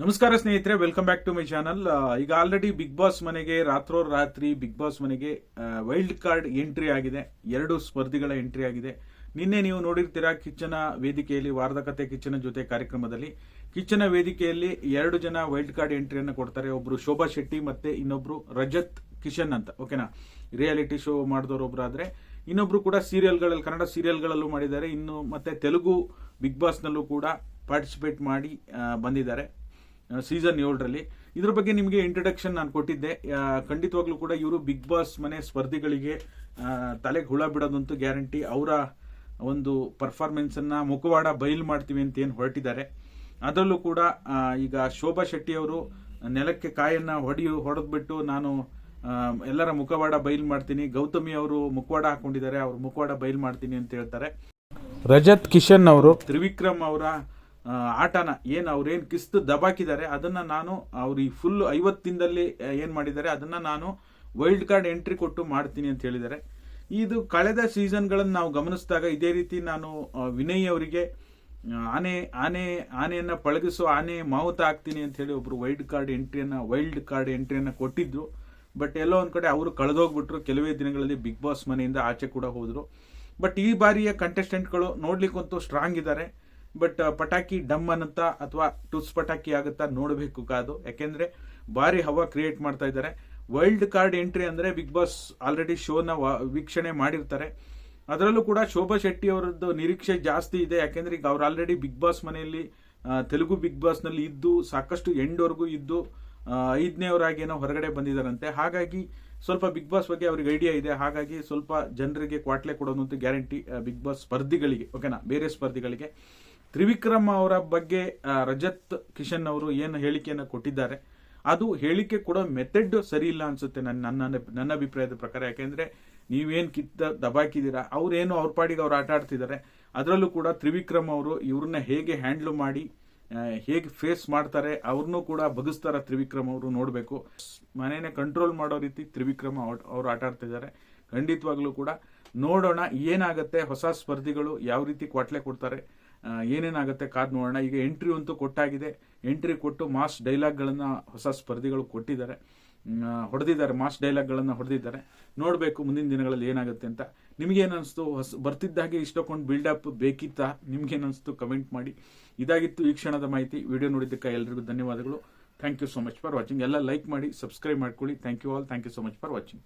ನಮಸ್ಕಾರ ಸ್ನೇಹಿತರೆ welcome back to my channel ಈಗ ಆಲ್ರೆಡಿ ಬಿಗ್ ಬಾಸ್ ಮನೆಗೆ ರಾತ್ರೋ ರಾತ್ರಿ ಬಿಗ್ ಬಾಸ್ ಮನೆಗೆ ವೈಲ್ಡ್ ಕಾರ್ಡ್ ಎಂಟ್ರಿ ಆಗಿದೆ. ಎರಡು ಸ್ಪರ್ಧಿಗಳ ಎಂಟ್ರಿ ಆಗಿದೆ. ನಿನ್ನೆ ನೀವು ನೋಡಿರ್ತೀರಾ ಕಿಚ್ಚನ ವೇದಿಕೆಯಲ್ಲಿ ವಾರದ ಕತೆ ಕಿಚ್ಚನ ಜೊತೆ ಕಾರ್ಯಕ್ರಮದಲ್ಲಿ. ಕಿಚ್ಚನ ವೇದಿಕೆಯಲ್ಲಿ ಎರಡು ಜನ ವೈಲ್ಡ್ ಕಾರ್ಡ್ ಎಂಟ್ರಿಯನ್ನು ಕೊಡ್ತಾರೆ. ಒಬ್ರು ಶೋಭಾ ಶೆಟ್ಟಿ ಮತ್ತೆ ಇನ್ನೊಬ್ರು ರಜತ್ ಕಿಶನ್ ಅಂತ ಓಕೆನಾ ರಿಯಾಲಿಟಿ ಶೋ ಮಾಡಿದವರು ಒಬ್ರು ಆದ್ರೆ ಇನ್ನೊಬ್ರು ಕೂಡ ಸೀರಿಯಲ್ಗಳಲ್ಲಿ ಕನ್ನಡ ಸೀರಿಯಲ್ಗಳಲ್ಲೂ ಮಾಡಿದ್ದಾರೆ. ಇನ್ನು ಮತ್ತೆ ತೆಲುಗು ಬಿಗ್ ಬಾಸ್ನಲ್ಲೂ ಕೂಡ ಪಾರ್ಟಿಸಿಪೇಟ್ ಮಾಡಿ ಬಂದಿದ್ದಾರೆ. ಸೀಸನ್ ಏಳರಲ್ಲಿ. ಇದ್ರ ಬಗ್ಗೆ ನಿಮಗೆ ಇಂಟ್ರಡಕ್ಷನ್ ನಾನು ಕೊಟ್ಟಿದ್ದೆ. ಖಂಡಿತವಾಗ್ಲೂ ಕೂಡ ಇವರು ಬಿಗ್ ಬಾಸ್ ಮನೆ ಸ್ಪರ್ಧಿಗಳಿಗೆ ತಲೆಗೆ ಹುಳ ಬಿಡೋದಂತೂ ಗ್ಯಾರಂಟಿ ಅವರ ಒಂದು ಪರ್ಫಾರ್ಮೆನ್ಸನ್ನು ಮುಖವಾಡ ಬಯಲು ಮಾಡ್ತೀವಿ ಅಂತ ಏನು ಹೊರಟಿದ್ದಾರೆ. ಅದರಲ್ಲೂ ಕೂಡ ಈಗ ಶೋಭಾ ಶೆಟ್ಟಿ ಅವರು ನೆಲಕ್ಕೆ ಕಾಯನ್ನ ಹೊಡೆಯು, ಹೊಡೆದ್ಬಿಟ್ಟು ನಾನು ಎಲ್ಲರ ಮುಖವಾಡ ಬಯಲು ಮಾಡ್ತೀನಿ. ಗೌತಮಿ ಅವರು ಮುಖವಾಡ ಹಾಕೊಂಡಿದ್ದಾರೆ. ಅವ್ರ ಮುಖವಾಡ ಬಯಲು ಮಾಡ್ತೀನಿ ಅಂತ ಹೇಳ್ತಾರೆ. ರಜತ್ ಕಿಶನ್ ಅವರು, ತ್ರಿವಿಕ್ರಮ್ ಅವರ ಆಟನ ಏನು ಅವ್ರೇನು ಕಿಸ್ತು ದಬಾಕಿದ್ದಾರೆ, ಅದನ್ನ ನಾನು ಅವ್ರು ಈ ಫುಲ್ ಐವತ್ತಿಂದಲ್ಲಿ ಏನು ಮಾಡಿದ್ದಾರೆ, ಅದನ್ನ ನಾನು ವೈಲ್ಡ್ ಕಾರ್ಡ್ ಎಂಟ್ರಿ ಕೊಟ್ಟು ಮಾಡ್ತೀನಿ ಅಂತ ಹೇಳಿದ್ದಾರೆ. ಇದು ಕಳೆದ ಸೀಸನ್ಗಳನ್ನು ನಾವು ಗಮನಿಸಿದಾಗ ಇದೇ ರೀತಿ ನಾನು ವಿನಯ್ ಅವರಿಗೆ ಆನೆ ಆನೆ, ಆನೆಯನ್ನ ಪಳಗಿಸೋ ಆನೆ ಮಾವುತ ಆಗ್ತೀನಿ ಅಂತ ಹೇಳಿ ಒಬ್ರು ವೈಲ್ಡ್ ಕಾರ್ಡ್ ಎಂಟ್ರಿಯನ್ನ ವೈಲ್ಡ್ ಕಾರ್ಡ್ ಎಂಟ್ರಿಯನ್ನ ಕೊಟ್ಟಿದ್ರು. ಬಟ್ ಎಲ್ಲೋ ಒಂದು ಕಡೆ ಅವರು ಕಳೆದೋಗ್ಬಿಟ್ರು. ಕೆಲವೇ ದಿನಗಳಲ್ಲಿ ಬಿಗ್ ಬಾಸ್ ಮನೆಯಿಂದ ಆಚೆ ಕೂಡ ಹೋದರು. ಬಟ್ ಈ ಬಾರಿಯ ಕಂಟೆಸ್ಟೆಂಟ್ಗಳು ನೋಡ್ಲಿಕ್ಕಂತೂ ಸ್ಟ್ರಾಂಗ್ ಇದ್ದಾರೆ. ಬಟ್ ಪಟಾಕಿ ಡಮ್ ಅನ್ನುತ್ತಾ ಅಥವಾ ಟುಸ್ ಪಟಾಕಿ ಆಗುತ್ತಾ ನೋಡಬೇಕು ಕಾದು. ಯಾಕೆಂದ್ರೆ ಭಾರಿ ಹವಾ ಕ್ರಿಯೇಟ್ ಮಾಡ್ತಾ ಇದ್ದಾರೆ. ವೈಲ್ಡ್ ಕಾರ್ಡ್ ಎಂಟ್ರಿ ಅಂದ್ರೆ ಬಿಗ್ ಬಾಸ್ ಆಲ್ರೆಡಿ ಶೋನ ವೀಕ್ಷಣೆ ಮಾಡಿರ್ತಾರೆ. ಅದರಲ್ಲೂ ಕೂಡ ಶೋಭಾ ಶೆಟ್ಟಿ ಅವರದ್ದು ನಿರೀಕ್ಷೆ ಜಾಸ್ತಿ ಇದೆ. ಯಾಕೆಂದ್ರೆ ಈಗ ಅವ್ರು ಆಲ್ರೆಡಿ ಬಿಗ್ ಬಾಸ್ ಮನೆಯಲ್ಲಿ ತೆಲುಗು ಬಿಗ್ ಬಾಸ್ನಲ್ಲಿ ಇದ್ದು, ಸಾಕಷ್ಟು ಎಂಡ್ವರೆಗೂ ಇದ್ದು ಐದನೇವರಾಗಿ ಏನೋ ಹೊರಗಡೆ ಬಂದಿದ್ದಾರಂತೆ. ಹಾಗಾಗಿ ಸ್ವಲ್ಪ ಬಿಗ್ ಬಾಸ್ ಬಗ್ಗೆ ಅವ್ರಿಗೆ ಐಡಿಯಾ ಇದೆ. ಹಾಗಾಗಿ ಸ್ವಲ್ಪ ಜನರಿಗೆ ಕ್ವಾಟ್ಲೆ ಕೊಡೋದಂತೂ ಗ್ಯಾರಂಟಿ ಬಿಗ್ ಬಾಸ್ ಸ್ಪರ್ಧಿಗಳಿಗೆ ಓಕೆನಾ ಬೇರೆ ಸ್ಪರ್ಧಿಗಳಿಗೆ. ತ್ರಿವಿಕ್ರಮ್ ಅವರ ಬಗ್ಗೆ ರಜತ್ ಕಿಶನ್ ಅವರು ಏನು ಹೇಳಿಕೆಯನ್ನು ಕೊಟ್ಟಿದ್ದಾರೆ, ಅದು ಹೇಳಿಕೆ ಕೊಡೋ ಮೆಥಡ್ ಸರಿ ಇಲ್ಲ ಅನ್ಸುತ್ತೆ ನನ್ನ ನನ್ನ ನನ್ನ ಅಭಿಪ್ರಾಯದ ಪ್ರಕಾರ. ಯಾಕೆಂದ್ರೆ ನೀವೇನ್ ಕಿತ್ತ ದಬಾಕಿದ್ದೀರಾ, ಅವ್ರೇನು ಅವ್ರ ಪಾಡಿಗೆ ಅವ್ರು ಆಟ ಆಡ್ತಿದ್ದಾರೆ. ಅದರಲ್ಲೂ ಕೂಡ ತ್ರಿವಿಕ್ರಮ್ ಅವರು ಇವ್ರನ್ನ ಹೇಗೆ ಹ್ಯಾಂಡ್ಲ್ ಮಾಡಿ ಹೇಗೆ ಫೇಸ್ ಮಾಡ್ತಾರೆ ಅವ್ರನ್ನೂ ಕೂಡ ಬಗಸ್ತಾರ ತ್ರಿವಿಕ್ರಮ್ ಅವರು ನೋಡಬೇಕು. ಮನೇನೆ ಕಂಟ್ರೋಲ್ ಮಾಡೋ ರೀತಿ ತ್ರಿವಿಕ್ರಮ್ ಅವರು ಆಟ ಆಡ್ತಿದ್ದಾರೆ. ಖಂಡಿತವಾಗ್ಲೂ ಕೂಡ ನೋಡೋಣ ಏನಾಗುತ್ತೆ, ಹೊಸ ಸ್ಪರ್ಧಿಗಳು ಯಾವ ರೀತಿ ಕ್ವಾಟ್ಲೆ ಕೊಡ್ತಾರೆ. ಏನೇನಾಗುತ್ತೆ ಕಾದ್ ನೋಡೋಣ. ಈಗ ಎಂಟ್ರಿ ಅಂತೂ ಕೊಟ್ಟಾಗಿದೆ. ಎಂಟ್ರಿ ಕೊಟ್ಟು ಮಾಸ್ ಡೈಲಾಗ್ಗಳನ್ನು ಹೊಸ ಸ್ಪರ್ಧಿಗಳು ಕೊಟ್ಟಿದ್ದಾರೆ. ಹೊಡೆದಿದ್ದಾರೆ. ಮಾಸ್ ಡೈಲಾಗ್ಗಳನ್ನು ಹೊಡೆದಿದ್ದಾರೆ. ನೋಡಬೇಕು ಮುಂದಿನ ದಿನಗಳಲ್ಲಿ ಏನಾಗುತ್ತೆ ಅಂತ. ನಿಮ್ಗೇನ್ ಅನಿಸ್ತು ಹೊಸ ಬರ್ತಿದ್ದಾಗೆ ಬಿಲ್ಡ್ ಬಿಲ್ಡಪ್ ಬೇಕಿತ್ತಾ? ನಿಮ್ಗೇನು ಅನಿಸ್ತು ಕಮೆಂಟ್ ಮಾಡಿ. ಇದಾಗಿತ್ತು ಈ ಕ್ಷಣದ ಮಾಹಿತಿ. ವಿಡಿಯೋ ನೋಡಿದ್ದಕ್ಕೆ ಎಲ್ರಿಗೂ ಧನ್ಯವಾದಗಳು. Thank you so much for watching ಎಲ್ಲ ಲೈಕ್ ಮಾಡಿ ಸಬ್ಸ್ಕ್ರೈಬ್ ಮಾಡ್ಕೊಳ್ಳಿ. Thank you all thank you so much for watching